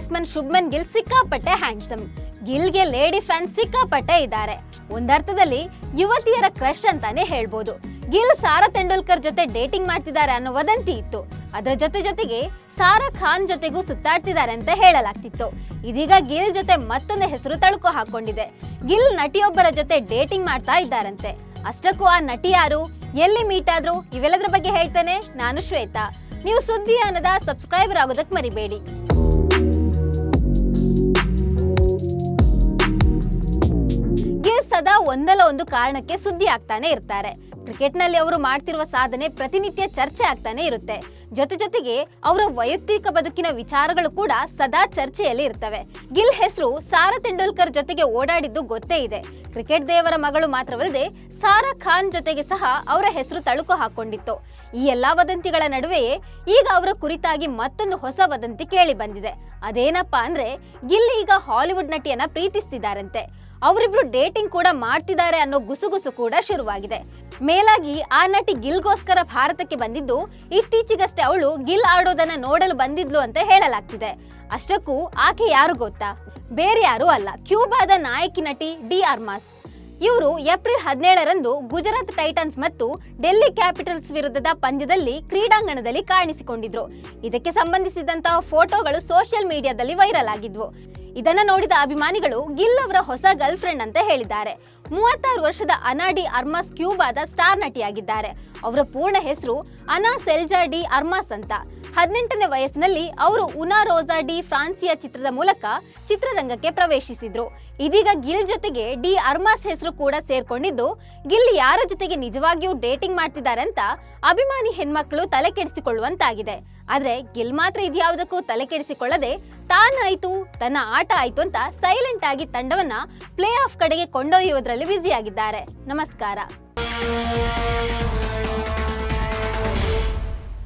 Batsman Shubman Gill ಸಿಕ್ಕಾಪಟ್ಟೆ handsome ಗಿಲ್ಗೆ lady fan ಸಿಕ್ಕಾಪಟ್ಟೆ ಇದ್ದಾರೆ. ಒಂದರ್ಥದಲ್ಲಿ ಯುವತಿಯರ ಕ್ರಶ್ ಅಂತಾನೆ ಹೇಳ್ಬೋದು. ಗಿಲ್ ಸಾರಾ ತೆಂಡೂಲ್ಕರ್ ಜೊತೆ ಡೇಟಿಂಗ್ ಮಾಡ್ತಿದ್ದಾರೆ ಅನ್ನೋ ವದಂತಿ ಇತ್ತು. ಅದರ ಜೊತೆ ಜೊತೆಗೆ ಸಾರಾ ಖಾನ್ ಜೊತೆಗೂ ಸುತ್ತಾಡ್ತಿದ್ದಾರೆ ಅಂತ ಹೇಳಲಾಗ್ತಿತ್ತು. ಇದೀಗ ಗಿಲ್ ಜೊತೆ ಮತ್ತೊಂದು ಹೆಸರು ತಳುಕು ಹಾಕೊಂಡಿದೆ. ಗಿಲ್ ನಟಿಯೊಬ್ಬರ ಜೊತೆ ಡೇಟಿಂಗ್ ಮಾಡ್ತಾ ಇದ್ದಾರಂತೆ. ಅಷ್ಟಕ್ಕೂ ಆ ನಟಿ ಯಾರು? ಎಲ್ಲಿ ಮೀಟ್ ಆದ್ರು? ಇವೆಲ್ಲದರ ಬಗ್ಗೆ ಹೇಳ್ತೇನೆ. ನಾನು ಶ್ವೇತಾ. ನೀವು ಸುದ್ದಿ ಅನ್ನದ ಸಬ್ಸ್ಕ್ರೈಬರ್ ಆಗೋದಕ್ಕೆ ಮರಿಬೇಡಿ. ಒಂದಲ್ಲ ಒಂದು ಕಾರಣಕ್ಕೆ ಸುದ್ದಿ ಆಗ್ತಾನೆ ಇರ್ತಾರೆ. ಕ್ರಿಕೆಟ್ನಲ್ಲಿ ಅವರು ಮಾಡ್ತಿರುವ ಸಾಧನೆ ಪ್ರತಿನಿತ್ಯ ಚರ್ಚೆ ಆಗ್ತಾನೆ ಇರುತ್ತೆ. ಜೊತೆ ಜೊತೆಗೆ ಅವರ ವೈಯಕ್ತಿಕ ಬದುಕಿನ ವಿಚಾರಗಳು ಕೂಡ ಸದಾ ಚರ್ಚೆಯಲ್ಲಿ ಇರ್ತವೆ. ಗಿಲ್ ಹೆಸರು ಸಾರಾ ತೆಂಡೂಲ್ಕರ್ ಜೊತೆಗೆ ಓಡಾಡಿದ್ದು ಗೊತ್ತೇ ಇದೆ. ಕ್ರಿಕೆಟ್ ದೇವರ ಮಗಳು ಮಾತ್ರವಲ್ಲದೆ ಸಾರಾ ಖಾನ್ ಜೊತೆಗೆ ಸಹ ಅವರ ಹೆಸರು ತಳುಕು ಹಾಕೊಂಡಿತ್ತು. ಈ ಎಲ್ಲಾ ವದಂತಿಗಳ ನಡುವೆಯೇ ಈಗ ಅವರ ಕುರಿತಾಗಿ ಮತ್ತೊಂದು ಹೊಸ ವದಂತಿ ಕೇಳಿ ಬಂದಿದೆ. ಅದೇನಪ್ಪಾ ಅಂದ್ರೆ ಗಿಲ್ ಈಗ ಹಾಲಿವುಡ್ ನಟಿಯನ್ನ ಪ್ರೀತಿಸ್ತಿದ್ದಾರಂತೆ ಅವರಿಬ್ರು ಡೇಟಿಂಗ್ ಕೂಡ ಮಾಡ್ತಿದ್ದಾರೆ ಅನ್ನೋ ಗುಸುಗುಸು ಕೂಡ ಶುರುವಾಗಿದೆ. ಮೇಲಾಗಿ ಆ ನಟಿ ಗಿಲ್ಗೋಸ್ಕರ ಭಾರತಕ್ಕೆ ಬಂದಿದ್ದು, ಇತ್ತೀಚೆಗಷ್ಟೇ ಅವಳು ಗಿಲ್ ಆಡೋದನ್ನ ನೋಡಲು ಬಂದಿದ್ಲು ಅಂತ ಹೇಳಲಾಗ್ತಿದೆ. ಅಷ್ಟಕ್ಕೂ ಆಕೆ ಯಾರು ಗೊತ್ತಾ? ಬೇರೆ ಯಾರು ಅಲ್ಲ. ಕ್ಯೂಬಾದ ನಾಯಕಿ ನಟಿ ಡಿ ಅರ್ಮಾಸ್ ಇವರು ಏಪ್ರಿಲ್ ಹದಿನೇಳರಂದು ಗುಜರಾತ್ ಟೈಟನ್ಸ್ ಮತ್ತು ಡೆಲ್ಲಿ ಕ್ಯಾಪಿಟಲ್ಸ್ ವಿರುದ್ಧದ ಪಂದ್ಯದಲ್ಲಿ ಕ್ರೀಡಾಂಗಣದಲ್ಲಿ ಕಾಣಿಸಿಕೊಂಡಿದ್ರು. ಇದಕ್ಕೆ ಸಂಬಂಧಿಸಿದಂತಹ ಫೋಟೋಗಳು ಸೋಷಿಯಲ್ ಮೀಡಿಯಾದಲ್ಲಿ ವೈರಲ್ ಆಗಿದ್ವು. ಇದನ್ನ ನೋಡಿದ ಅಭಿಮಾನಿಗಳು ಗಿಲ್ ಅವರ ಹೊಸ ಗರ್ಲ್ ಫ್ರೆಂಡ್ ಅಂತ ಹೇಳಿದ್ದಾರೆ. ಮೂವತ್ತಾರು ವರ್ಷದ ಅನಾಡಿ ಅರ್ಮಾಸ್ ಕ್ಯೂಬಾದ ಸ್ಟಾರ್ ನಟಿಯಾಗಿದ್ದಾರೆ. ಅವರ ಪೂರ್ಣ ಹೆಸರು ಅನಾ ಸೆಲ್ಜಾ ಡಿ ಅರ್ಮಾಸ್ ಅಂತ. ಹದಿನೆಂಟನೇ ವಯಸ್ಸಿನಲ್ಲಿ ಅವರು ಉನಾ ರೋಸಾ ಡಿ ಫ್ರಾನ್ಸಿಯಾ ಚಿತ್ರದ ಮೂಲಕ ಚಿತ್ರರಂಗಕ್ಕೆ ಪ್ರವೇಶಿಸಿದ್ರು. ಇದೀಗ ಗಿಲ್ ಜೊತೆಗೆ ಡಿ ಅರ್ಮಾಸ್ ಹೆಸರು ಕೂಡ ಸೇರ್ಕೊಂಡಿದ್ದು, ಗಿಲ್ ಯಾರ ಜೊತೆಗೆ ನಿಜವಾಗಿಯೂ ಡೇಟಿಂಗ್ ಮಾಡ್ತಿದ್ದಾರೆ ಅಂತ ಅಭಿಮಾನಿ ಹೆಣ್ಮಕ್ಳು ತಲೆ ಕೆಡಿಸಿಕೊಳ್ಳುವಂತಾಗಿದೆ ಆದ್ರೆ ಗಿಲ್ ಮಾತ್ರ ಇದ್ಯಾವುದಕ್ಕೂ ತಲೆ ಕೆಡಿಸಿಕೊಳ್ಳದೆ ತಾನಾಯ್ತು, ತನ್ನ ಆಟ ಆಯ್ತು ಅಂತ ಸೈಲೆಂಟ್ ಆಗಿ ತಂಡವನ್ನ ಪ್ಲೇ ಆಫ್ ಕಡೆಗೆ ಕೊಂಡೊಯ್ಯುವುದರಲ್ಲಿ ಬ್ಯುಸಿಯಾಗಿದ್ದಾರೆ ನಮಸ್ಕಾರ.